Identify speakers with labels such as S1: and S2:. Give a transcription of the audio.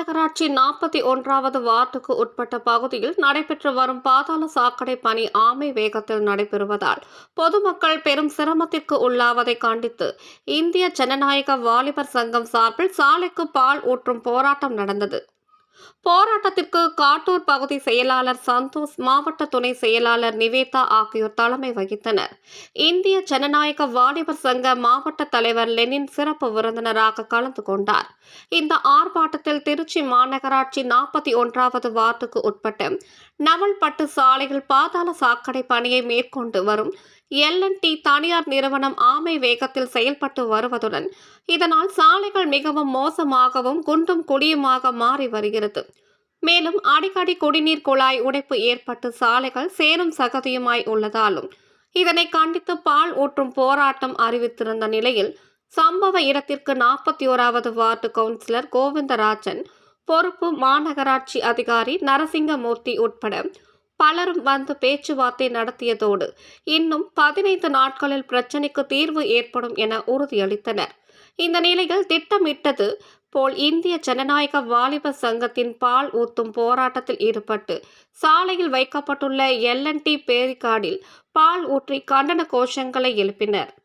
S1: மாநகராட்சி நாற்பத்தி ஒன்றாவது வார்டுக்கு உட்பட்ட பகுதியில் நடைபெற்று வரும் பாதாள சாக்கடை பணி ஆமை வேகத்தில் நடைபெறுவதால் பொதுமக்கள் பெரும் சிரமத்திற்கு உள்ளாவதை கண்டித்து இந்திய ஜனநாயக வாலிபர் சங்கம் சார்பில் சாலைக்கு பால் ஊற்றும் போராட்டம் நடந்தது. போராட்டத்திற்கு காட்டூர் பகுதி செயலாளர் சந்தோஷ் மாவட்ட துணை செயலாளர் நிவேதா ஆகியோர் தலைமை வகித்தனர். இந்திய ஜனநாயக வாலிபர் சங்க மாவட்ட தலைவர் லெனின் சிறப்பு விருந்தினராக கலந்து கொண்டார். இந்த ஆர்ப்பாட்டத்தில் திருச்சி மாநகராட்சி நாற்பத்தி ஒன்றாவது வார்டுக்கு உட்பட்டு நவல்பட்டு சாலையில் பாதாள சாக்கடை பணியை மேற்கொண்டு வரும் எல்என்டி தனியார் நிறுவனம் ஆமை வேகத்தில் செயல்பட்டு வருவதுடன் இதனால் சாலைகள் மிகவும் மோசமாகவும் குண்டும் குடியுமாக மாறி வருகிறது. மேலும் அடிக்கடி குடிநீர் குழாய் உடைப்பு ஏற்பட்டு சாலைகள் சேரும் சகதியுமாய் உள்ளதாலும் இதனை கண்டித்து பால் ஊற்றும் போராட்டம் அறிவித்திருந்த நிலையில் சம்பவ இடத்திற்கு நாற்பத்தி ஓராவது வார்டு கவுன்சிலர் கோவிந்தராஜன் பொறுப்பு மாநகராட்சி அதிகாரி நரசிங்கமூர்த்தி உட்பட பலரும் வந்து பேச்சுவார்த்தை நடத்தியதோடு இன்னும் பதினைந்து நாட்களில் பிரச்சினைக்கு தீர்வு ஏற்படும் என உறுதியளித்தனர். இந்த நிலையில் திட்டமிட்டது போல் இந்திய ஜனநாயக வாலிப சங்கத்தின் பால் ஊத்தும் போராட்டத்தில் ஈடுபட்டு சாலையில் வைக்கப்பட்டுள்ள எல்என்டி பேரிகார்டில் பால் ஊற்றி கண்டன கோஷங்களை எழுப்பினர்.